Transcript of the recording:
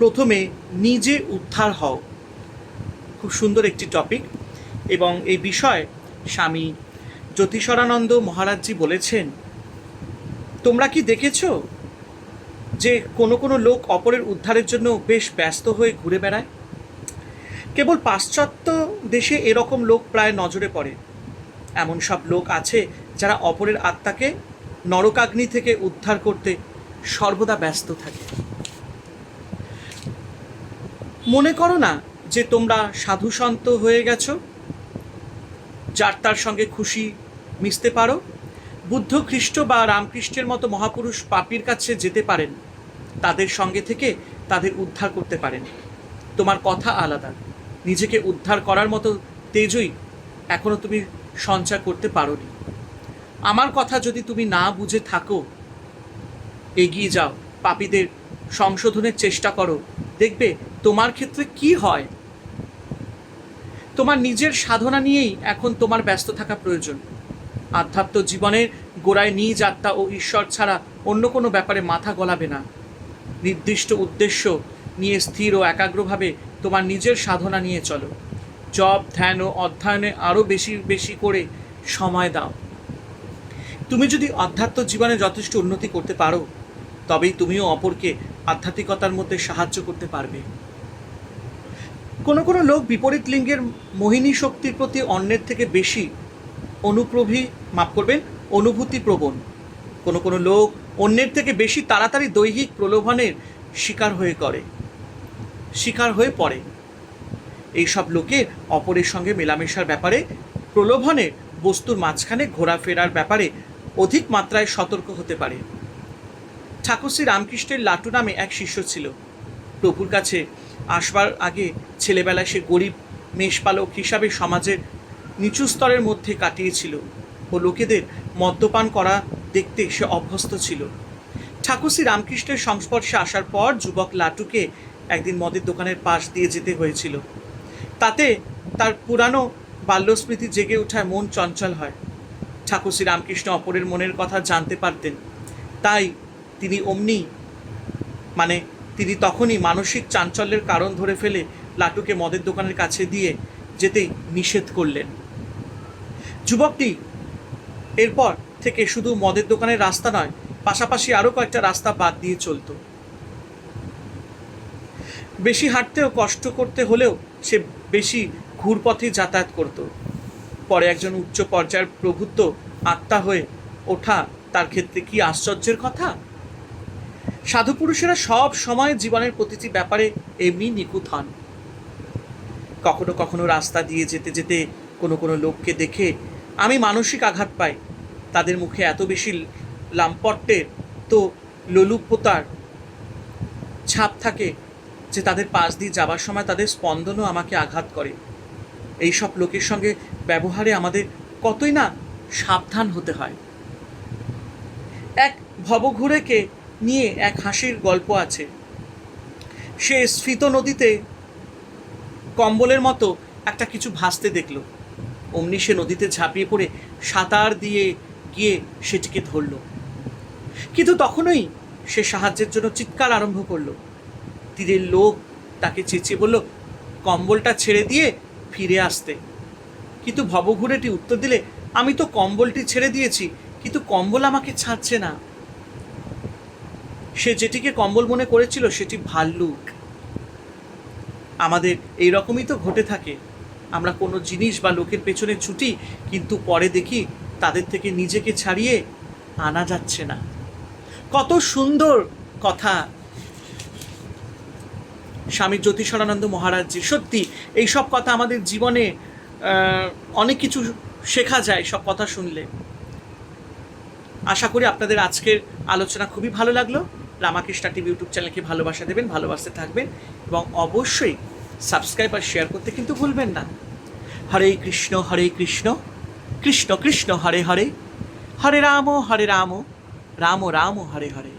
প্রথমে নিজে উদ্ধার হও। খুব সুন্দর একটি টপিক এবং এই বিষয়ে স্বামী জ্যোতিষরানন্দ মহারাজজি বলেছেন, তোমরা কি দেখেছ যে কোনো কোনো লোক অপরের উদ্ধারের জন্য বেশ ব্যস্ত হয়ে ঘুরে বেড়ায়? কেবল পাশ্চাত্য দেশে এরকম লোক প্রায় নজরে পড়ে। এমন সব লোক আছে যারা অপরের আত্মাকে নরকাগ্নি থেকে উদ্ধার করতে সর্বদা ব্যস্ত থাকে। মনে করো না যে তোমরা সাধু সন্ত হয়ে গেছো? যার তার সঙ্গে খুশি মিশতে পারো? বুদ্ধ খ্রিস্ট বা রামকৃষ্ণের মতো মহাপুরুষ পাপির কাছে যেতে পারেন। তাদের সঙ্গে থেকে তাদের উদ্ধার করতে পারেন। তোমার কথা আলাদা। নিজেকে উদ্ধার করার মতো তেজই এখনও তুমি সঞ্চয় করতে পারোনি। আমার কথা যদি তুমি না বুঝে থাকো, এগিয়ে যাও। পাপীদের সংশোধনের চেষ্টা করো। দেখবে তোমার ক্ষেত্রে কি হয়? তোমার নিজের সাধনা নিয়েই এখন তোমার ব্যস্ত থাকা প্রয়োজন। আধ্যাত্ম জীবনের গোড়ায় নিজ আত্মা ও ঈশ্বর ছাড়া অন্য কোনো ব্যাপারে মাথা গলাবে না। নির্দিষ্ট উদ্দেশ্য নিয়ে স্থির ও একাগ্রভাবে তোমার নিজের সাধনা নিয়ে চলো। জপ, ধ্যান ও অধ্যয়নে আরও বেশি বেশি করে সময় দাও। তুমি যদি আধ্যাত্ম জীবনে যথেষ্ট উন্নতি করতে পারো, তবেই তুমিও অপরকে আধ্যাত্মিকতার মধ্যে সাহায্য করতে পারবে। কোনো কোনো লোক বিপরীত লিঙ্গের মোহিনী শক্তির প্রতি অন্যের থেকে বেশি অনুপ্রভি, মাফ করবেন অনুভূতি প্রবণ কোনো কোনো লোক অন্যের থেকে বেশি তাড়াতাড়ি দৈহিক প্রলোভনের শিকার হয়ে করে, শিকার হয়ে পড়ে। এইসব লোকের অপরের সঙ্গে মেলামেশার ব্যাপারে, প্রলোভনে বস্তুর মাঝখানে ঘোরাফেরার ব্যাপারে অধিক মাত্রায় সতর্ক হতে পারে। ঠাকুর শ্রী রামকৃষ্ণের লাটু নামে এক শিষ্য ছিল। প্রভুর কাছে আসবার আগে ছেলেবেলায় সে গরিব মেষপালক হিসাবে সমাজের নিচু স্তরের মধ্যে কাটিয়েছিল ও লোকেদের মদ্যপান করা দেখতে সে অভ্যস্ত ছিল। ঠাকুর শ্রী রামকৃষ্ণের সংস্পর্শে আসার পর যুবক লাটুকে একদিন মদের দোকানের পাশ দিয়ে যেতে হয়েছিল। তাতে তার পুরানো বাল্যস্মৃতি জেগে ওঠায় মন চঞ্চল হয়। ঠাকুর শ্রী রামকৃষ্ণ অপরের মনের কথা জানতে পারতেন। তাই তিনি অমনি মানে তিনি তখনই মানসিক চাঞ্চল্যের কারণ ধরে ফেলে লাটুকে মদের দোকানের কাছে দিয়ে যেতেই নিষেধ করলেন। যুবকটি এরপর থেকে শুধু মদের দোকানের রাস্তা নয়, পাশাপাশি আরও কয়েকটা রাস্তা বাদ দিয়ে চলতো। বেশি হাঁটতেও কষ্ট করতে হলেও সে বেশি ঘুরপথে যাতায়াত করত। পরে একজন উচ্চ পর্যায়ের প্রভুত্ব আত্মা হয়ে ওঠা তার ক্ষেত্রে কি আশ্চর্যের কথা? সাধু পুরুষেরা সব সময় জীবনের প্রতিটি ব্যাপারে এমনি নিখুঁত হন। কখনো কখনো রাস্তা দিয়ে যেতে যেতে কোনো কোনো লোককে দেখে আমি মানসিক আঘাত পাই। তাদের মুখে এত বেশি লাম্পট্যের তো লোলুপ্যতার ছাপ থাকে যে তাদের পাশ দিয়ে যাবার সময় তাদের স্পন্দনও আমাকে আঘাত করে। এই সব লোকের সঙ্গে ব্যবহারে আমাদের কতই না সাবধান হতে হয়। এক ভবঘুরেকে নিয়ে এক হাসির গল্প আছে। সে স্ফীত নদীতে কম্বলের মতো একটা কিছু ভাসতে দেখল। অমনি সে নদীতে ঝাঁপিয়ে পড়ে সাঁতার দিয়ে গিয়ে সেটিকে ধরল। কিন্তু তখনই সে সাহায্যের জন্য চিৎকার আরম্ভ করল। তীরের লোক তাকে চেঁচিয়ে বলল, কম্বলটা ছেড়ে দিয়ে ফিরে আসতে। কিন্তু ভবঘুরেটি উত্তর দিলে, আমি তো কম্বলটি ছেড়ে দিয়েছি, কিন্তু কম্বল আমাকে ছাড়ছে না। সে যেটিকে কম্বল মনে করেছিল সেটি ভাল্লুক। আমাদের এই রকমই তো ঘটে থাকে। আমরা কোনো জিনিস বা লোকের পেছনে ছুটি, কিন্তু পরে দেখি তাদের থেকে নিজেকে ছাড়িয়ে আনা যাচ্ছে না। কত সুন্দর কথা। স্বামী জ্যোতিষরানন্দ মহারাজজি সত্যি এই সব কথা আমাদের জীবনে অনেক কিছু শেখা যায় সব কথা শুনলে। আশা করি আপনাদের আজকের আলোচনা খুবই ভালো লাগল। রামাকৃষ্ণা টিভি ইউটিউব চ্যানেলকে ভালোবাসা দেবেন, ভালোবাসতে থাকবেন এবং অবশ্যই সাবস্ক্রাইব আর শেয়ার করতে কিন্তু ভুলবেন না। হরে কৃষ্ণ হরে কৃষ্ণ কৃষ্ণ কৃষ্ণ, হরে হরে হরে রাম হরে রাম রাম রাম, হরে হরে।